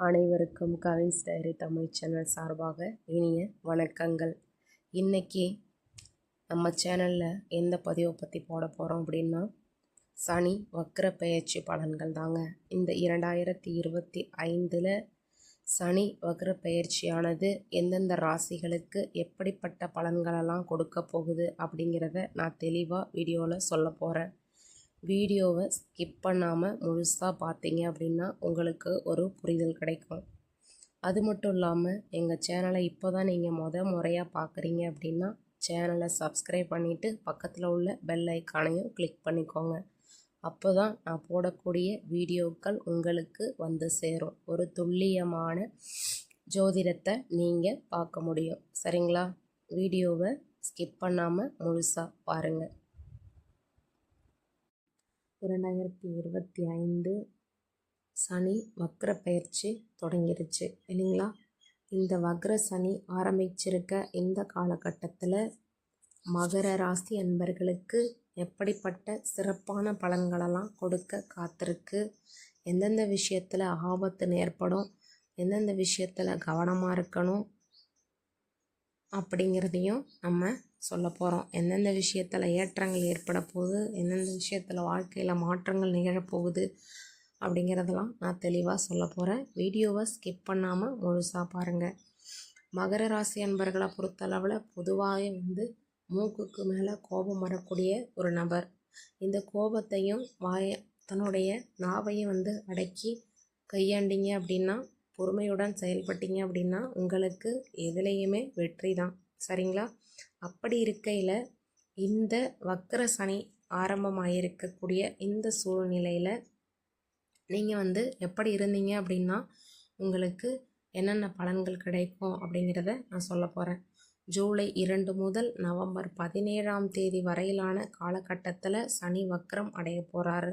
அனைவருக்கும் Cavin's diary Tamil channel சார்பாக இனிய வணக்கங்கள். இன்றைக்கி நம்ம சேனலில் எந்த பதிவை பற்றி போட போகிறோம் அப்படின்னா சனி வக்கர பெயர்ச்சி பலன்கள் தாங்க. இந்த இரண்டாயிரத்தி இருபத்தி ஐந்தில் சனி வக்கர பெயர்ச்சியானது எந்தெந்த ராசிகளுக்கு எப்படிப்பட்ட பலன்களெல்லாம் கொடுக்க போகுது அப்படிங்கிறத நான் தெளிவாக வீடியோவில் சொல்ல போகிறேன் வீடியோவை ஸ்கிப் பண்ணாமல் முழுசாக பார்த்தீங்க அப்படின்னா உங்களுக்கு ஒரு புரிதல் கிடைக்கும். அது மட்டும் இல்லாமல் எங்கள் சேனலை இப்போ தான் நீங்கள் முத முறையாக பார்க்குறீங்க அப்படின்னா சேனலை சப்ஸ்கிரைப் பண்ணிவிட்டு பக்கத்தில் உள்ள பெல் ஐக்கானையும் கிளிக் பண்ணிக்கோங்க. அப்போ தான் நான் போடக்கூடிய வீடியோக்கள் உங்களுக்கு வந்து சேரும். ஒரு துல்லியமான ஜோதிடத்தை நீங்கள் பார்க்க முடியும். சரிங்களா? வீடியோவை ஸ்கிப் பண்ணாமல் முழுசாக பாருங்கள் இரண்டாயிரத்தி இருபத்தி ஐந்து சனி வக்ர பயிற்சி தொடங்கிருச்சு. இல்லைங்களா? இந்த வக்ர சனி ஆரம்பிச்சிருக்க இந்த காலகட்டத்தில் மகர ராசி அன்பர்களுக்கு எப்படிப்பட்ட சிறப்பான பலன்களெல்லாம் கொடுக்க காத்திருக்கு? எந்தெந்த விஷயத்தில் ஆபத்து ஏற்படும் எந்தெந்த விஷயத்தில் கவனமாக இருக்கணும்? அப்படிங்கிறதையும் நம்ம சொல்ல போகிறோம் எந்தெந்த விஷயத்தில் ஏற்றங்கள் ஏற்பட போகுது எந்தெந்த விஷயத்தில் வாழ்க்கையில் மாற்றங்கள் நிகழப்போகுது அப்படிங்கிறதெல்லாம் நான் தெளிவாக சொல்ல போகிறேன் வீடியோவை ஸ்கிப் பண்ணாமல் முழுசாக பாருங்கள் மகர ராசி அன்பர்களை பொறுத்தளவில் பொதுவாக வந்து மூக்குக்கு மேலே கோபம் வரக்கூடிய ஒரு நபர். இந்த கோபத்தையும் வாய தன்னுடைய நாவையும் வந்து அடக்கி கையாண்டிங்க அப்படின்னா பொறுமையுடன் செயல்பட்டீங்க அப்படின்னா உங்களுக்கு எதுலேயுமே வெற்றி தான். சரிங்களா? அப்படி இருக்கையில் இந்த வக்கர சனி ஆரம்பமாயிருக்கக்கூடிய இந்த சூழ்நிலையில் நீங்கள் வந்து எப்படி இருந்தீங்க அப்படின்னா உங்களுக்கு என்னென்ன பலன்கள் கிடைக்கும் அப்படிங்கிறத நான் சொல்ல போகிறேன் ஜூலை இரண்டு முதல் நவம்பர் பதினேழாம் தேதி வரையிலான காலகட்டத்தில் சனி வக்கரம் அடைய போகிறாரு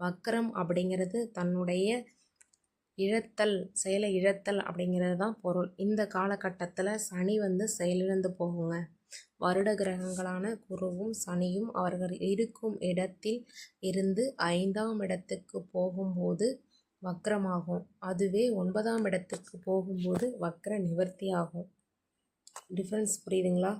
வக்கரம் அப்படிங்கிறது தன்னுடைய இழத்தல் செயலை இழத்தல் அப்படிங்கிறது தான் பொருள். இந்த காலகட்டத்தில் சனி வந்து செயலிழந்து போகுங்க. வருட கிரகங்களான குருவும் சனியும் அவர்கள் இருக்கும் இடத்தில் இருந்து ஐந்தாம் இடத்துக்கு போகும்போது வக்ரமாகும். அதுவே ஒன்பதாம் இடத்துக்கு போகும்போது வக்ர நிவர்த்தி ஆகும் டிஃப்ரென்ஸ் புரியுதுங்களா?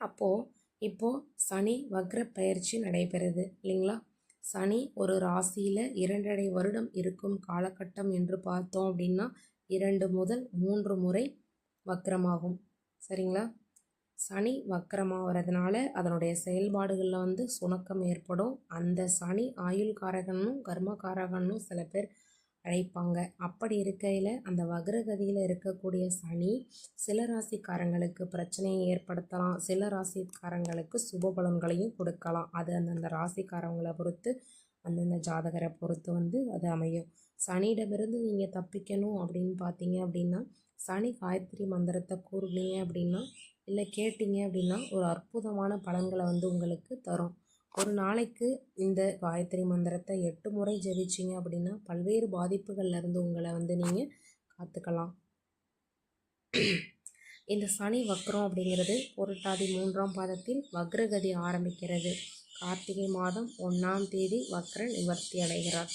அப்போது இப்போது சனி வக்ர பயிற்சி நடைபெறுது இல்லைங்களா? சனி ஒரு ராசியில் இரண்டரை வருடம் இருக்கும் காலகட்டம் என்று பார்த்தோம் அப்படின்னா இரண்டு முதல் மூன்று முறை வக்கரமாகும் சரிங்களா? சனி வக்கரமாகிறதுனால அதனுடைய செயல்பாடுகளில் வந்து சுணக்கம் ஏற்படும். அந்த சனி ஆயுள்காரகனும் கர்மகாரகனும் சில பேர் அழைப்பாங்க. அப்படி இருக்கையில் அந்த வக்ரகதியில் இருக்கக்கூடிய சனி சில ராசிக்காரங்களுக்கு பிரச்சனையை ஏற்படுத்தலாம். சில ராசிக்காரங்களுக்கு சுப பலன்களையும் கொடுக்கலாம். அது அந்தந்த ராசிக்காரங்களை பொறுத்து அந்தந்த ஜாதகரை பொறுத்து வந்து அது அமையும். சனியிடமிருந்து நீங்கள் தப்பிக்கணும் அப்படின்னு பார்த்தீங்க அப்படின்னா சனி காயத்ரி மந்திரத்தை கூறுனீங்க அப்படின்னா இல்லை கேட்டிங்க அப்படின்னா ஒரு அற்புதமான பலன்களை வந்து உங்களுக்கு தரும். ஒரு நாளைக்கு இந்த காயத்ரி மந்திரத்தை எட்டு முறை ஜெபிச்சிங்க அப்படின்னா பல்வேறு பாதிப்புகள்லேருந்து உங்களை வந்து நீங்கள் காத்துக்கலாம். இந்த சனி வக்ரம் அப்படிங்கிறது புரட்டாதி மூன்றாம் பாதத்தில் வக்ரகதி ஆரம்பிக்கிறது. கார்த்திகை மாதம் ஒன்றாம் தேதி வக்ர நிவர்த்தி அடைகிறார்.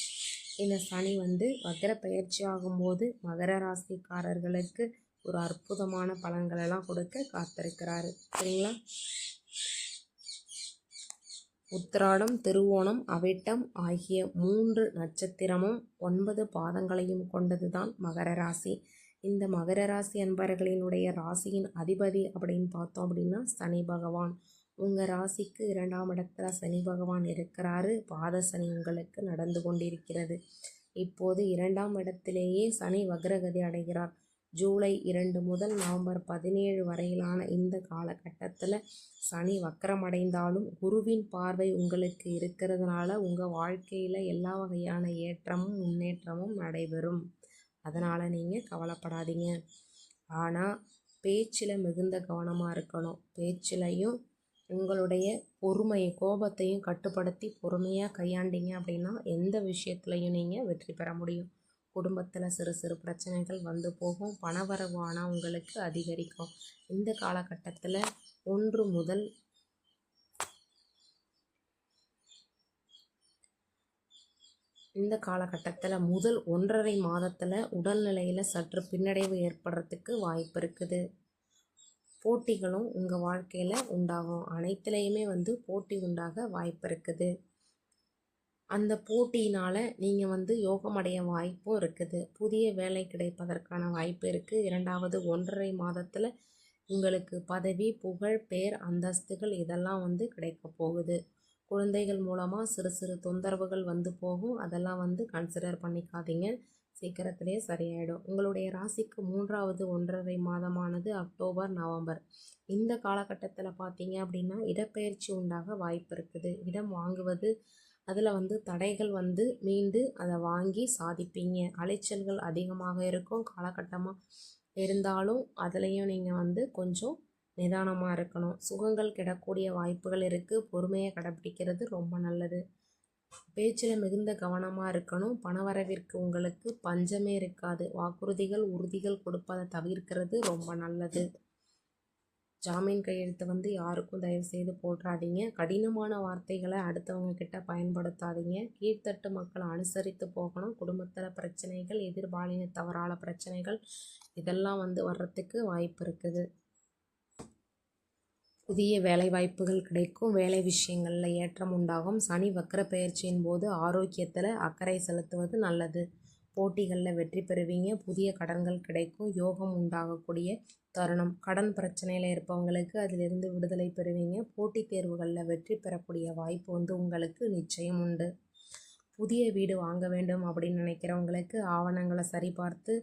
இந்த சனி வந்து வக்ர பயிற்சி ஆகும்போது மகர ராசிக்காரர்களுக்கு ஒரு அற்புதமான பலன்களெல்லாம் கொடுக்க காத்திருக்கிறாரு. சரிங்களா? உத்திராடம் திருவோணம் அவிட்டம் ஆகிய மூன்று நட்சத்திரமும் ஒன்பது பாதங்களையும் கொண்டதுதான் மகர ராசி. இந்த மகர ராசி அன்பர்களினுடைய ராசியின் அதிபதி அப்படின்னு பார்த்தோம் அப்படின்னா சனி பகவான். உங்கள் ராசிக்கு இரண்டாம் இடத்துல சனி பகவான் இருக்கிறாரு. பாத சனி உங்களுக்கு நடந்து கொண்டிருக்கிறது. இப்போது இரண்டாம் இடத்திலேயே சனி வக்ரகதி அடைகிறார். ஜூலை இரண்டு முதல் நவம்பர் பதினேழு வரையிலான இந்த காலகட்டத்தில் சனி வக்கரமடைந்தாலும் குருவின் பார்வை உங்களுக்கு இருக்கிறதுனால உங்கள் வாழ்க்கையில் எல்லா வகையான ஏற்றமும் முன்னேற்றமும் நடைபெறும். அதனால் நீங்கள் கவலைப்படாதீங்க. ஆனால் பேச்சில் மிகுந்த கவனமாக இருக்கணும். பேச்சிலையும் உங்களுடைய பொறுமையை கோபத்தையும் கட்டுப்படுத்தி பொறுமையாக கையாண்டிங்க அப்படின்னா எந்த விஷயத்துலையும் நீங்கள் வெற்றி பெற முடியும். குடும்பத்தில் சிறு சிறு பிரச்சனைகள் வந்து போகும். பணவரவான உங்களுக்கு அதிகரிக்கும். இந்த காலகட்டத்தில் ஒன்று முதல் இந்த காலகட்டத்தில் முதல் ஒன்றரை மாதத்தில் உடல்நிலையில் சற்று பின்னடைவு ஏற்படுறதுக்கு வாய்ப்பு இருக்குது. போட்டிகளும் உங்கள் வாழ்க்கையில் உண்டாகும். அனைத்துலேயுமே வந்து போட்டி உண்டாக வாய்ப்பு இருக்குது. அந்த போட்டியினால் நீங்கள் வந்து யோகமடைய வாய்ப்பும் இருக்குது. புதிய வேலை கிடைப்பதற்கான வாய்ப்பு இருக்குது இரண்டாவது ஒன்றரை மாதத்தில் உங்களுக்கு பதவி புகழ் பேர் அந்தஸ்துகள் இதெல்லாம் வந்து கிடைக்க போகுது. குழந்தைகள் மூலமாக சிறு சிறு தொந்தரவுகள் வந்து போகும். அதெல்லாம் வந்து கன்சிடர் பண்ணிக்காதீங்க. சீக்கிரத்திலே சரியாயிடும். உங்களுடைய ராசிக்கு மூன்றாவது ஒன்றரை மாதமானது அக்டோபர் நவம்பர். இந்த காலகட்டத்தில் பார்த்தீங்க அப்படின்னா இடப்பெயர்ச்சி உண்டாக வாய்ப்பு இருக்குது. இடம் வாங்குவது அதில் வந்து தடைகள் வந்து மீண்டு அதை வாங்கி சாதிப்பீங்க. அலைச்சல்கள் அதிகமாக இருக்கும். காலகட்டமாக இருந்தாலும் அதுலேயும் நீங்கள் வந்து கொஞ்சம் நிதானமாக இருக்கணும். சுகங்கள் கிடக்கூடிய வாய்ப்புகள் இருக்குது பொறுமையை கடைப்பிடிக்கிறது ரொம்ப நல்லது. பேச்சில் மிகுந்த கவனமாக இருக்கணும். பணவரவிற்கு உங்களுக்கு பஞ்சமே இருக்காது. வாக்குறுதிகள் உறுதிகள் கொடுப்பதை தவிர்க்கிறது ரொம்ப நல்லது. ஜாமீன் கையெழுத்தை வந்து யாருக்கும் தயவு செய்து போட்டுறாதீங்க கடினமான வார்த்தைகளை அடுத்தவங்க கிட்ட பயன்படுத்தாதீங்க. கீழ்த்தட்டு மக்களை அனுசரித்து போகணும். குடும்பத்தில் பிரச்சனைகள் எதிர்பாலின தவறான பிரச்சனைகள் இதெல்லாம் வந்து வர்றதுக்கு வாய்ப்பு இருக்குது. புதிய வேலை வாய்ப்புகள் கிடைக்கும். வேலை விஷயங்களில் ஏற்றம் உண்டாகும். சனி வக்கர பயிற்சியின் போது ஆரோக்கியத்தில் அக்கறை செலுத்துவது நல்லது. போட்டிகளில் வெற்றி பெறுவீங்க. புதிய கடன்கள் கிடைக்கும். யோகம் உண்டாகக்கூடிய தருணம். கடன் பிரச்சனையில் இருப்பவங்களுக்கு அதிலிருந்து விடுதலை பெறுவீங்க. போட்டித் தேர்வுகளில் வெற்றி பெறக்கூடிய வாய்ப்பு வந்து உங்களுக்கு நிச்சயம் உண்டு. புதிய வீடு வாங்க வேண்டும் அப்படின்னு நினைக்கிறவங்களுக்கு ஆவணங்களை சரிபார்த்து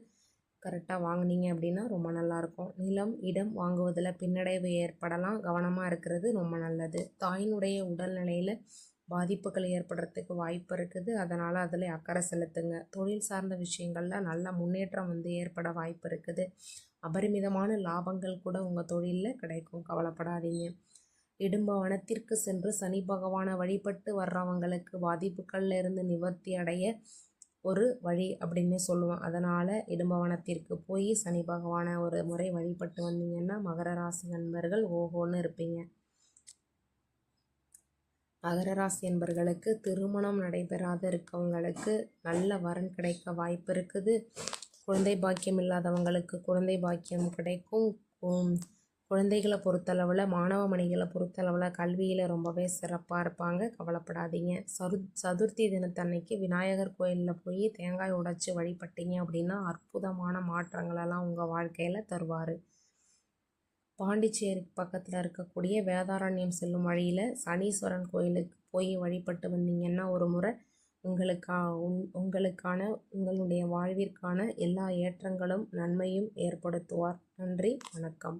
கரெக்டாக வாங்கினீங்க அப்படின்னா ரொம்ப நல்லாயிருக்கும். நிலம் இடம் வாங்குவதில் பின்னடைவு ஏற்படலாம். கவனமாக இருக்கிறது ரொம்ப நல்லது. தாயினுடைய உடல்நிலையில் பாதிப்புகள் ஏற்படுறதுக்கு வாய்ப்பு இருக்குது. அதனால் அதில் அக்கறை செலுத்துங்க. தொழில் சார்ந்த விஷயங்களில் நல்ல முன்னேற்றம் வந்து ஏற்பட வாய்ப்பு இருக்குது. அபரிமிதமான லாபங்கள் கூட உங்கள் தொழிலில் கிடைக்கும். கவலைப்படாதீங்க. இடும்ப வனத்திற்கு சென்று சனி பகவானை வழிபட்டு வர்றவங்களுக்கு பாதிப்புகளில் இருந்து நிவர்த்தி அடைய ஒரு வழி அப்படின்னு சொல்லுவோம். அதனால் இடும்பவனத்திற்கு போய் சனி பகவானை ஒரு முறை வழிபட்டு வந்தீங்கன்னா மகர ராசி நண்பர்கள் ஓஹோன்னு இருப்பீங்க. மகரராசி என்பர்களுக்கு திருமணம் நடைபெறாத இருக்கவங்களுக்கு நல்ல வரன் கிடைக்க வாய்ப்பு இருக்குது. குழந்தை பாக்கியம் இல்லாதவங்களுக்கு குழந்தை பாக்கியம் கிடைக்கும். குழந்தைகளை பொறுத்தளவில் மாணவ மணிகளை பொறுத்தளவில் கல்வியில் ரொம்பவே சிறப்பாக இருப்பாங்க. கவலைப்படாதீங்க. சரு சதுர்த்தி தினத்தன்னைக்கு விநாயகர் கோயிலில் போய் தேங்காய் உடைச்சி வழிபட்டீங்க அப்படின்னா அற்புதமான மாற்றங்களெல்லாம் உங்கள் வாழ்க்கையில் தருவார். பாண்டிச்சேரி பக்கத்தில் இருக்கக்கூடிய வேதாரண்யம் செல்லும் வழியில் சனீஸ்வரன் கோயிலுக்கு போய் வழிபட்டு வந்தீங்கன்னா ஒரு முறை உங்களுக்கா உங் உங்களுக்கான உங்களுடைய வாழ்விற்கான எல்லா ஏற்றங்களும் நன்மையும் ஏற்படுத்துவார். நன்றி வணக்கம்.